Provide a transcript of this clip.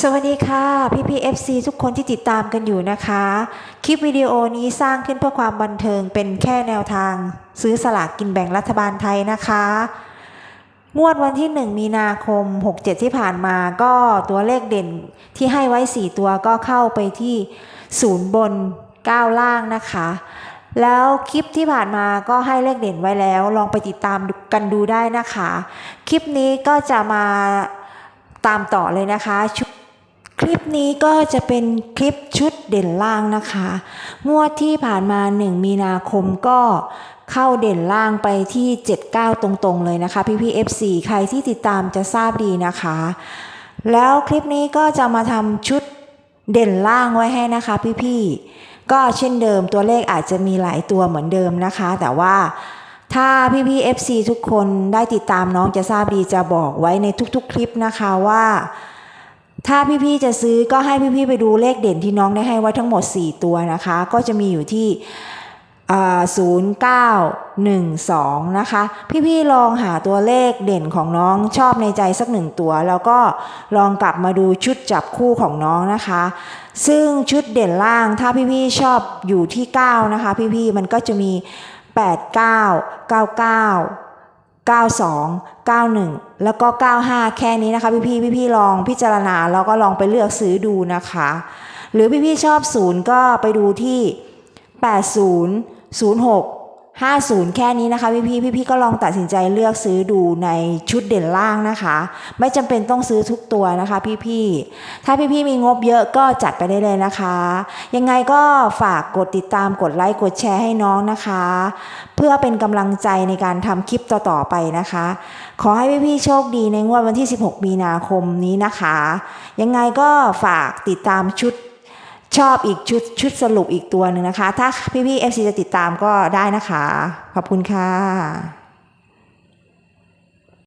สวัสดีค่ะ พี่พีเอฟซีทุกคนที่ติดตามกันอยู่นะคะ คลิปวิดีโอนี้สร้างขึ้นเพื่อความบันเทิงเป็นแค่แนวทาง ซื้อสลากกินแบ่งรัฐบาลไทยนะคะ งวดวันที่ 1 มีนาคม 67 ที่ผ่านมาก็ตัวเลขเด่นที่ให้ไว้ 4 ตัวก็เข้าไปที่ศูนย์บน 9 ล่างนะคะ แล้วคลิปที่ผ่านมาก็ให้เลขเด่นไว้แล้ว ลองไปติดตามกันดูได้นะคะ คลิปนี้ก็จะมา ตามต่อเลยนะคะชุดคลิปนี้ก็จะเป็นคลิปชุดเด่นล่างนะคะ งวดที่ผ่านมา 1 มีนาคมก็เข้าเด่นล่างไปที่ 79 ตรงๆ เลยนะคะ พี่พี่ FC ใครที่ติดตามจะทราบดีนะคะ แล้วคลิปนี้ก็จะมาทำชุดเด่นล่างไว้ให้นะคะ พี่พี่ๆก็เช่นเดิมตัวเลขอาจจะมีหลายตัวเหมือนเดิมนะคะ แต่ว่า ถ้าพี่พี่ FC ทุกคนได้ติดตามน้องจะทราบดีจะบอกไว้ในทุกๆ คลิปนะคะว่า ถ้าพี่ๆจะซื้อก็ให้พี่ๆไปดูเลขเด่นที่น้องได้ให้ไว้ทั้งหมด 4 ตัวนะคะ ก็จะมีอยู่ที่ศูนย์เก้าหนึ่งสองนะคะ พี่ๆลองหาตัวเลขเด่นของน้องชอบในใจสักหนึ่งตัว แล้วก็ลองกลับมาดูชุดจับคู่ของน้องนะคะ ซึ่งชุดเด่นล่างถ้าพี่ๆชอบอยู่ที่ 9 นะคะ พี่ๆมันก็จะมี 8 9 9 9 92 91 แล้วก็ 95 แค่นี้นะคะพี่พี่พี่พี่ลองพิจารณาแล้วก็ลองไปเลือกซื้อดูนะคะ หรือพี่พี่ชอบศูนย์ก็ไปดูที่ 80 06 50 แค่นี้นะคะพี่พี่พี่พี่ๆก็ลองตัดสินใจเลือกซื้อดูในชุดเด่นล่างนะคะ ไม่จำเป็นต้องซื้อทุกตัวนะคะพี่พี่ๆถ้าพี่พี่ๆมีงบเยอะก็จัดไปได้เลยนะคะ ยังไงก็ฝากกดติดตามกดไลค์กดแชร์ให้น้องนะคะ เพื่อเป็นกำลังใจในการทำคลิปต่อๆไปนะคะ ขอให้พี่ๆโชคดีในงวดวันที่ 16 มีนาคมนี้นะคะ ยังไงก็ฝากติดตามชุด ชอบอีกชุดชุดสรุปอีกตัวหนึ่งนะคะ ถ้าพี่ๆ FC จะติดตามก็ได้นะคะ ขอบคุณค่ะ